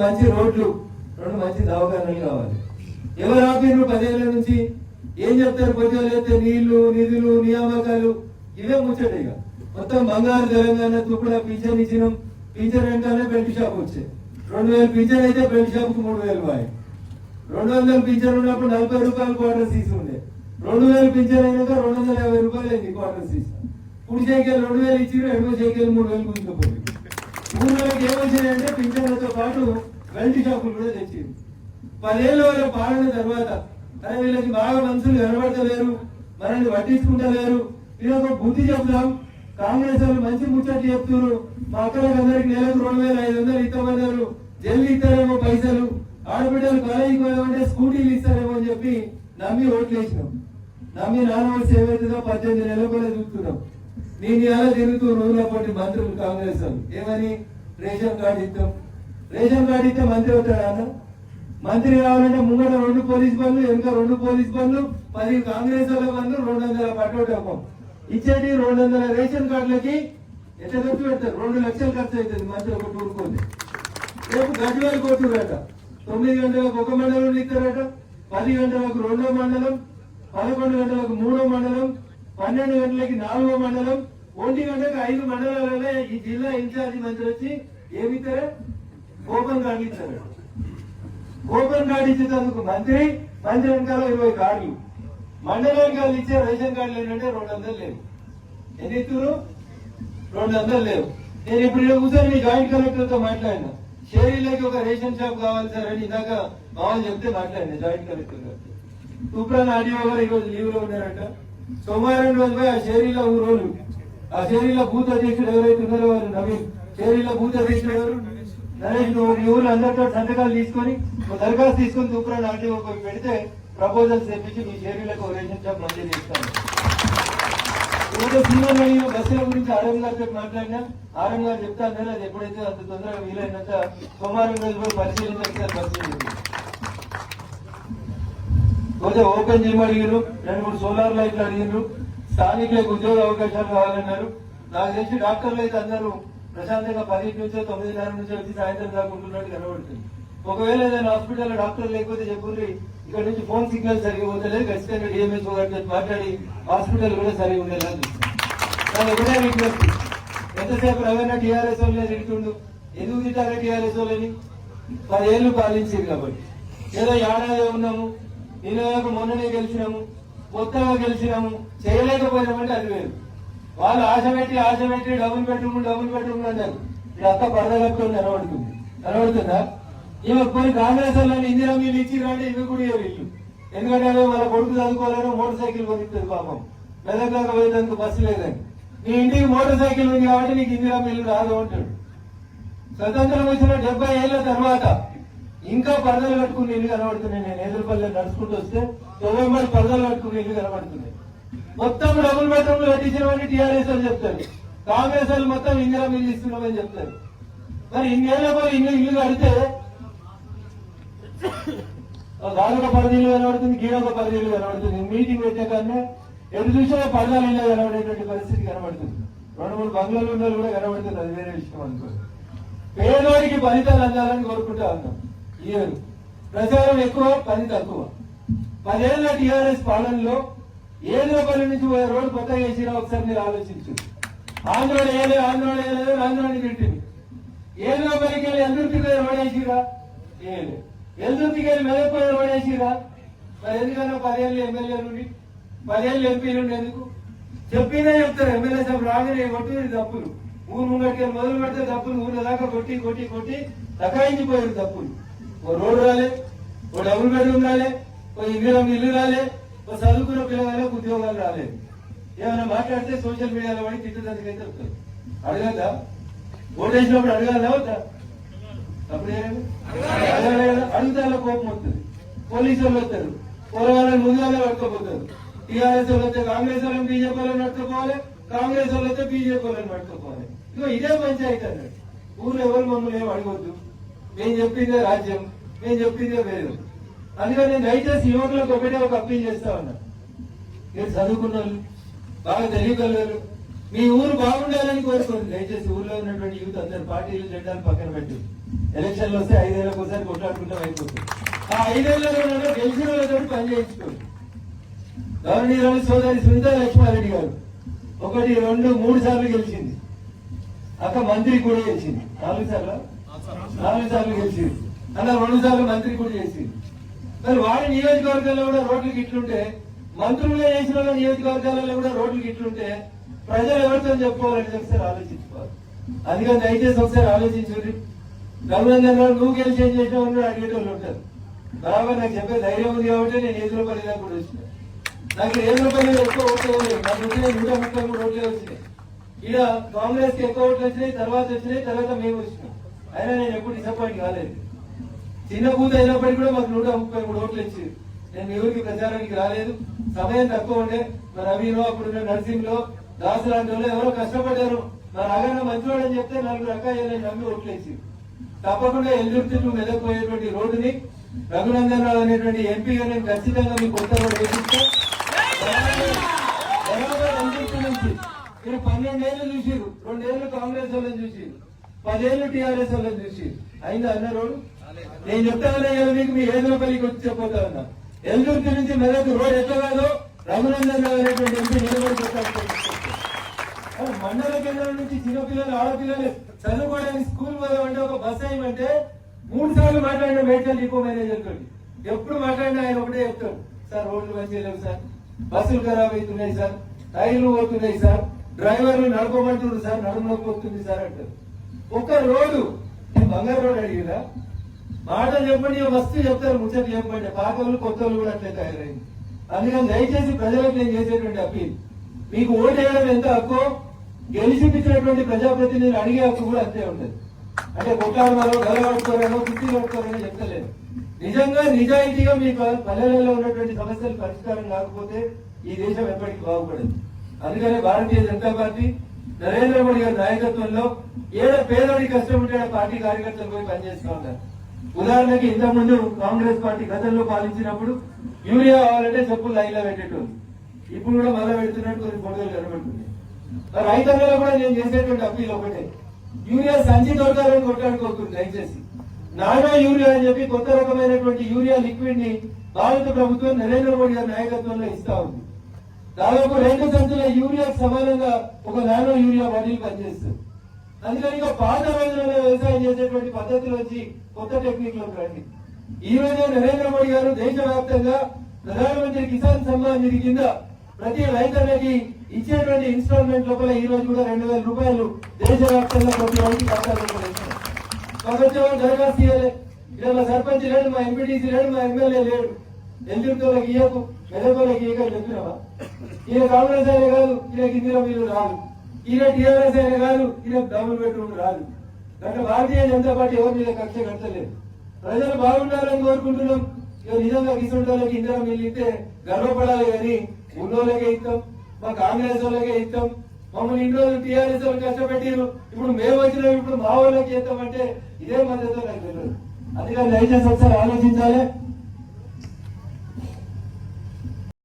మంచి రోడ్లు రెండు మంచి దవాఖానాలు కావాలి. ఎవరు ఆఫీసులు పదేళ్ళ నుంచి ఏం చెప్తారు? పొద్దులు అయితే నీళ్ళు నిధులు నియామకాలు ఇవే ముచ్చట ఇక. మొత్తం బంగారు తెలంగాణ తుప్పుడ పింఛన్ ఇచ్చినాం. పింఛన్ వెంటనే బెల్ట్ షాప్ వచ్చాయి. రెండు వేలు పింఛన్ అయితే బెల్ట్ షాప్కి మూడు వేలు బాయ్. రెండు వందలు పింఛన్ ఉన్నప్పుడు నలభై రూపాయలు క్వార్టర్ సీస్ ఉండే. రెండు వేలు పింఛన్ అయినాక రెండు వందల యాభై రూపాయలు అయింది క్వార్టర్ సీస్ కుడి చేకేలు రెండు వేలు ఇచ్చి ఎడమ చేకేలు మూడు వేలు గుంజుకుపోయింది. మూడు ఏమొచ్చిందంటే పింఛన్లతో పాటు వెల్టీ షాపులు కూడా తెచ్చింది. పదేళ్ళు వాళ్ళ పాడిన తర్వాత అరే వీళ్ళకి బాగా మనుషులు కనబడతలేరు మనల్ని పట్టించుకుంటలేరు. వీళ్ళకి బుద్ధి చెప్దాం. కాంగ్రెస్ వాళ్ళు మంచి ముచ్చట్లు చెప్తున్నారు. మా అక్కలకు అందరికి నెలకు రెండు వేల ఐదు వందలు ఇస్తామన్నారు. జల్లి ఇస్తారేమో పైసలు. ఆడబిడ్డలు కాలేజీకి పోయామంటే స్కూటీలు ఇస్తారేమో అని చెప్పి నమ్మి ఓట్లు వేసినాం నమ్మి నాన్న సేవ అవుతుందో పద్దెనిమిది నెలలు కూడా చూస్తున్నాం. నేను ఇలా తిరుగుతూ రోజుల పాటు మంత్రులు కాంగ్రెస్ ఏమని? రేషన్ కార్డు ఇస్తాం రేషన్ కార్డు ఇస్తే మంత్రి అవుతాడు అన్న? మంత్రి కావాలంటే ముంగట రెండు పోలీస్ బండ్లు వెనుక రెండు పోలీస్ బండ్లు పది కాంగ్రెస్ వాళ్ళ బండ్లు రెండు వందల పట్టోటం ఇచ్చేటి రెండు వందల రేషన్ కార్డులకి ఎట్లా ఖర్చు పెడతారు? రెండు లక్షలు ఖర్చు అవుతుంది మంత్రి ఒక టూరుకోండి రేపు గడ్డివేలు కొట్టురట తొమ్మిది గంటలకు ఒక మండలం ఇస్తారట. పది గంటలకు రెండో మండలం పదకొండు గంటలకు మూడో మండలం పన్నెండు గంటలకి నాలుగో మండలం ఒంటి గంటలకు ఐదు మండలాలలో ఈ జిల్లా ఇన్ఛార్జి మంత్రి వచ్చి ఏమిస్తారా ఓపెన్ కార్డు ఇస్తారు ఓపెన్ కార్డు మంత్రి మంత్రి వెనకాల ఇరవై కార్డులు. మండలానికి వాళ్ళు ఇచ్చే రేషన్ కార్డులు ఏంటంటే రెండు వందలు లేవు. ఎన్ని ఇస్తున్నారు రెండు వందలు లేవు. నేను ఇప్పుడు కూర్చొని మీ జాయింట్ కలెక్టర్తో మాట్లాడినా. షేరీలకి ఒక రేషన్ షాప్ కావాలి సార్ అని ఇందాక మామూలు చెప్తే మాట్లాడినా జాయింట్ కలెక్టర్ గారు. సూప్రాన్ ఆడియో గారు ఈరోజు లీవ్లో ఉన్నారంట. సోమవారం రోజు పోయి ఆ షేరీలో ఊరు రోజు ఆ షేరీలో బూత్ అధ్యక్షుడు ఎవరైతే ఉన్నారో వారు నవీన్ షేరీలో బూత్ అధ్యక్షుడు ఎవరు? నరేష్ నువ్వు మీ ఊరు అందరితో సంతకాలు తీసుకొని దరఖాస్తు తీసుకొని తూప్రాన్ ఆడియో ఒక పెడితే ప్రపోజల్స్ తెప్పించి మీ షేరీలకు రేషన్ షాప్ మంజూరు చేస్తాను. ఏదో సీనియర్ అయ్యి బస్సుల గురించి ఆర్ఎం గారితో మాట్లాడినా ఆర్ఎం గారు చెప్తాను అది ఎప్పుడైతే అంత తొందరగా వీలైనంత సోమవారం రోజు పోయి పరిశీలించాలి పరిశీలించారు కొంచెం ఓపెన్ చేయమడిగారు రెండు మూడు సోలార్ లైట్లు అడిగారు స్థానికులకు ఉద్యోగ అవకాశాలు కావాలన్నారు. నాకు తెలిసి డాక్టర్లు అయితే అందరూ ప్రశాంతంగా పది నుంచో తొమ్మిదిన్నర నుంచి వచ్చి సాయంత్రం దాకా ఉంటున్నట్టు కనబడుతుంది. ఒకవేళ ఏదైనా హాస్పిటల్లో డాక్టర్ లేకపోతే చెప్పుర్రి ఇక్కడ నుంచి ఫోన్ సిగ్నల్ సరిగా పోతలేదు. ఖచ్చితంగా డిఎంఎస్ గారితో మాట్లాడి హాస్పిటల్ కూడా సరిగా ఉండేలా చూస్తాను ఒకటే రిక్వెస్ట్. ఎంతసేపు రవీణ టీఆర్ఎస్ వాళ్ళే తిడుతుండు? ఎందుకు తిట్టారా టీఆర్ఎస్ వాళ్ళని? పదేళ్ళు పాలించారు కాబట్టి. ఏదో ఏడాది ఉన్నాము. నిన్న మొన్ననే గెలిచినాము కొత్తగా గెలిచినాము చేయలేకపోయినామంటే అది వేరు. వాళ్ళు ఆశ పెట్టి ఆశ పెట్టి డబ్బులు బెడ్రూమ్ డబ్బులు పెట్టుకుని అంటారు. ఇప్పుడు అక్క పరద కట్టుకొని కనబడుతుంది కనబడుతుందా ఈమె కొన్ని కాంగ్రెస్ వాళ్ళని ఇందిరా మీరు ఇచ్చి రండి ఇవి కూడా ఇల్లు. ఎందుకంటే వాళ్ళ కొడుకు చదువుకోవాలని మోటార్ సైకిల్ కొనిస్తుంది పాపం. మెదక్ దాకా పోయేందుకు బస్సు లేదని. నీ ఇంటికి మోటార్ సైకిల్ ఉంది కాబట్టి నీకు ఇందిరా మిల్లు రాదు అంటాడు. స్వతంత్రం వచ్చిన డెబ్బై ఏళ్ళ తర్వాత ఇంకా పరదలు కట్టుకుని ఇల్లు కనబడుతున్నాయి? నేను ఎదురుపల్లి నడుచుకుంటూ వస్తే నవంబర్ పరదలు కట్టుకుని ఇల్లు కనబడుతున్నాయి? మొత్తం డబుల్ బెడ్రూమ్ కట్టించినవని టీఆర్ఎస్ అని చెప్తారు. కాంగ్రెస్ వాళ్ళు మొత్తం ఇందిరా ఇల్లు ఇస్తున్నామని చెప్తారు. మరి ఇన్నేళ్ళకు ఇల్లు ఇల్లు కడితే దాదాపు పది ఇల్లు కనబడుతుంది గీడొక ఇల్లు కనబడుతుంది. మీటింగ్ పెట్టే కానీ ఎటు చూసినా పర్దాలు ఇల్లు కనబడేటువంటి పరిస్థితి కనబడుతుంది. రెండు మూడు బంగ్లాలు ఉన్న కూడా కనబడుతుంది అది వేరే విషయం అనుకో పేదవాడికి ఫలితాలు అందాలని కోరుకుంటా ఉన్నాం. ఇయర్ ప్రచారం ఎక్కువ పని తక్కువ. పదేళ్ళ టిఆర్ఎస్ పాలనలో ఏదో పని నుంచి పోయే రోడ్డు కొత్త వేసినా ఒకసారి మీరు ఆలోచించు. ఆంధ్రోడు ఏలేదు ఆంధ్రోడు ఏలేదు ఆంధ్రాని తిట్టింది. ఏదో పనికి వెళ్ళి ఎందుకు రోడ్ వేసిరా? ఏలేదు ఎల్దుర్తికి వెళ్ళి మెదక్ రోడ్ వేసిరా? మరి ఎందుకన్నా పదేళ్ళు ఎమ్మెల్యే నుండి? పదేళ్ళు ఎంపీ నుండి ఎందుకు? చెప్పినా చెప్తారు. ఎమ్మెల్యే సభ రాగానే కొట్టింది తప్పులు. ఊరు ముంగట్టు మొదలు పెడితే తప్పులు ఊళ్ళో దాకా కొట్టి కొట్టి కొట్టి తకాయించిపోయారు తప్పులు. ఓ రోడ్డు రాలే ఓ డబుల్ బెడ్రూమ్ రాలే ఓ ఇందిరం ఇల్లు రాలే ఓ చదువుకున్న పిల్లగాలకు ఉద్యోగాలు రాలేదు. ఏమైనా మాట్లాడితే సోషల్ మీడియాలో పడి తిట్టుదందుకైతే వస్తారు అడగద్దా? ఓటేసినప్పుడు అడగాలా వద్దా? అప్పుడు ఏమైంది? కోపం వస్తుంది. పోలీసు వాళ్ళు వస్తారు. పోలవాళ్ళని ముందుగానే పట్టుకోపోతారు. టీఆర్ఎస్ వాళ్ళు వస్తే కాంగ్రెస్ వాళ్ళని బీజేపీ వాళ్ళని పట్టుకోవాలి. కాంగ్రెస్ వాళ్ళు వస్తే బీజేపీ వాళ్ళని పట్టుకోవాలి. ఇగో ఇదే పంచాయతీ అన్నట్టు. ఊర్లో ఎవరు మమ్మల్ని ఏం అడగొద్దు. మేము చెప్పిందే రాజ్యం. మేము చెప్పిందే వేరు అందుకని నేను దయచేసి యువకులకు ఒకటే ఒక అప్పీల్ చేస్తా ఉన్నా. మీరు చదువుకున్న వాళ్ళు బాగా తెలియగలరు మీ ఊరు బాగుండాలని కోరుకోండి. దయచేసి ఊర్లో ఉన్నటువంటి యూత్ అందరు పార్టీలు జెండాలు పక్కన పెట్టి. ఎలక్షన్లు వస్తే ఐదేళ్ళకి ఒకసారి కొట్లాడుకుంటాం అయిపోతుంది. ఆ ఐదేళ్ళలో గెలిచిన వాళ్ళతో పని చేయించుకోండి. గవర్నీయురాలు సోదరి సునీత లక్ష్మారెడ్డి గారు ఒకటి రెండు మూడు సార్లు గెలిచింది. అక్క మంత్రి కూడా గెలిచింది. నాలుగు సార్లు? నాలుగు సార్లు గెలిచింది. అలా రెండు సార్లు మంత్రి కూడా చేసింది. మరి వాడి నియోజకవర్గాల్లో కూడా రోడ్లు ఇట్లుంటే మంత్రులుగా చేసిన వాళ్ళ నియోజకవర్గాలలో కూడా రోడ్లు ఇట్లుంటే ప్రజలు ఎవరితో చెప్పుకోవాలని ఒకసారి ఆలోచించుకోవాలి. అందుకని దయచేసి ఒకసారి ఆలోచించుకోండి రఘునందన్ గారు నువ్వు గెలిచి ఏం చేసినావు కూడా అడిగేటోళ్ళు ఉంటారు. బరాబర్ నాకు చెప్పే ధైర్యం ఉంది కాబట్టి నేను ఏదో పని కూడా వచ్చిన. నాకు ఏడు రూపాయలు ఎక్కువ ఓట్లు నాకు వచ్చినాయి నూట ముప్పై మూడు ఓట్లే వచ్చినాయి. ఇలా కాంగ్రెస్కి ఎక్కువ ఓట్లు వచ్చినాయి తర్వాత వచ్చినాయి తర్వాత మేము వచ్చినాం. అయినా నేను ఎప్పుడు డిసప్పాయింట్ కాలేదు. చిన్న బూత్ అయినప్పటికీ కూడా మాకు నూట ముప్పై మూడు ఓట్లు ఇచ్చింది నేను ఎవరికి ప్రచారానికి రాలేదు. సమయం తక్కువ ఉండే మా రవిలో అప్పుడు నర్సింగ్లో దాసు లాంటి వాళ్ళు ఎవరో కష్టపడ్డారు. మా అగన మంచివాడు అని చెప్తే నలుగురు రకాయలని నమ్మి ఓట్లు ఇచ్చింది తప్పకుండా ఎల్లుర్తిట్టు మెదకపోయేటువంటి రోడ్డుని రఘునందన్ రావు అనేటువంటి ఎంపీగా నేను ఖచ్చితంగా మీకు కొత్త రోడ్డు వేపిస్తా నుంచి మీరు పన్నెండేళ్ళు చూసిరు రెండేళ్ళు కాంగ్రెస్ వాళ్ళని చూసిరు పదేళ్ళు టీఆర్ఎస్ వాళ్ళని చూసిరు అయిందా అన్న రోడ్డు? నేను చెప్తానే మీకు మీ ఏదోపల్లికి వచ్చి చెప్పబోతా ఉన్నా. ఎల్లుర్తి నుంచి మెదక్ రోడ్ ఎట్లా కాదు రఘునందన్ రావు అనేటువంటి ఎంపీ నిలబడి మండల కేంద్రం నుంచి చిన్నపిల్లలు ఆడపిల్లలు చదువుకోవడానికి స్కూల్ పోదామంటే ఒక బస్ అయ్యమంటే మూడు సార్లు మాట్లాడిన మేడ్చల్ డిపో మేనేజర్ తోటి. ఎప్పుడు మాట్లాడినా ఆయన ఒకటే చెప్తాడు. సార్ రోడ్లు మంచిగా లేవు సార్. బస్సులు ఖరాబ్ అవుతున్నాయి సార్. రైళ్ళు పోతున్నాయి సార్. డ్రైవర్లు నడపమంటున్నారు సార్. నడుములోకి వస్తుంది సార్ అంటారు. ఒక రోడ్డు బంగారు రోడ్ అడిగిరా మాటలు చెప్పండి వస్తూ చెప్తారు ముచ్చట చెప్పండి. పాత కొత్తలు కొత్త వాళ్ళు కూడా అట్లే తయారైంది. అందుకని దయచేసి ప్రజలకు నేను చేసేటువంటి అప్పీల్. మీకు ఓటు వేయడం ఎంత హక్కు గెలిచిపించినటువంటి ప్రజాప్రతినిధులు అడిగే హక్కు కూడా అంతే ఉండదు. అంటే కొట్లాడమో గలగడుకోరనో కుర్చీ కడుకోరనో చెప్తలేదు నిజంగా నిజాయితీగా మీ పల్లెలలో ఉన్నటువంటి సమస్యలు పరిష్కారం కాకపోతే ఈ దేశం ఎప్పటికీ బాగుపడదు. అందుకనే భారతీయ జనతా పార్టీ నరేంద్ర మోడీ గారి నాయకత్వంలో ఏదో పేదోడి కష్టం ఉంటే పార్టీ కార్యకర్తలు పోయి పనిచేస్తూ ఉంటారు ఉదాహరణకి ఇంతకుముందు కాంగ్రెస్ పార్టీ గతంలో పాలించినప్పుడు యూరియా కావాలంటే చెప్పులు లైన్లో పెట్టేటోళ్ళు. ఇప్పుడు కూడా మళ్ళా పెడుతున్నట్టు కొన్ని ఫోటోలు కనబడుతుంది మరి కూడా నేను చేసేటువంటి అప్పీల్ ఒకటే. యూరియా సంచి దొరకాలని కొట్లాడుకోకుండా దయచేసి. నానా యూరియా అని చెప్పి కొత్త రకమైనటువంటి యూరియా లిక్విడ్ని భారత ప్రభుత్వం నరేంద్ర మోడీ గారి నాయకత్వంలో ఇస్తా ఉంది. దాదాపు రెండు సంచుల యూరియాకు సమానంగా ఒక నానో యూరియా బాటిల్ పనిచేస్తుంది. అందుకని ఇంకా పాత రోజులలో వ్యవసాయం చేసేటువంటి పద్ధతులు వచ్చి కొత్త టెక్నిక్లోకి రండి. ఈ రోజే నరేంద్ర మోడీ గారు దేశవ్యాప్తంగా ప్రధానమంత్రి కిసాన్ సమ్మాన్ నిధి కింద ప్రతి రైతులకి ఇచ్చేటువంటి ఇన్స్టాల్మెంట్ లోపల ఈ రోజు కూడా రెండు వేల రూపాయలు దేశవ్యాప్తంగా ప్రతి రైతు ఖాతాలో కాబట్టి దరఖాస్తు ఇవ్వలే ఇలా మా సర్పంచ్ లేడు మా ఎంపీటీసీ లేడు మా ఎమ్మెల్యే లేడు. ఎందుకు ఇయ్యకు మెదకోళ్ళకి ఇయ్యక చెప్పినావా? ఈయన కాంగ్రెస్ అయినా కాదు ఈయనకి ఇందిరా మీరు రాదు. ఈయన టీఆర్ఎస్ అయినా కాదు ఈయన డబుల్ బెడ్రూమ్ రాదు. అంటే భారతీయ జనతా పార్టీ ఎవరి మీద కక్ష కట్టలేదు? ప్రజలు బాగుండాలని కోరుకుంటున్నాం. ఇక నిజంగా కిసుంటోళ్ళకి ఇందిరా వెళ్ళితే గర్వపడాలి కానీ ఉన్నోళ్ళకే ఇస్తాం మా కాంగ్రెస్ వాళ్ళకే ఇస్తాం. మమ్మల్ని ఇన్ని రోజులు టీఆర్ఎస్ వాళ్ళు కష్టపెట్టిరు ఇప్పుడు మేము వచ్చిన ఇప్పుడు మా వాళ్ళకి చేస్తామంటే ఇదే మద్దతు నాకు తెలియదు. అందుకని దయచేసి ఒకసారి ఆలోచించాలి.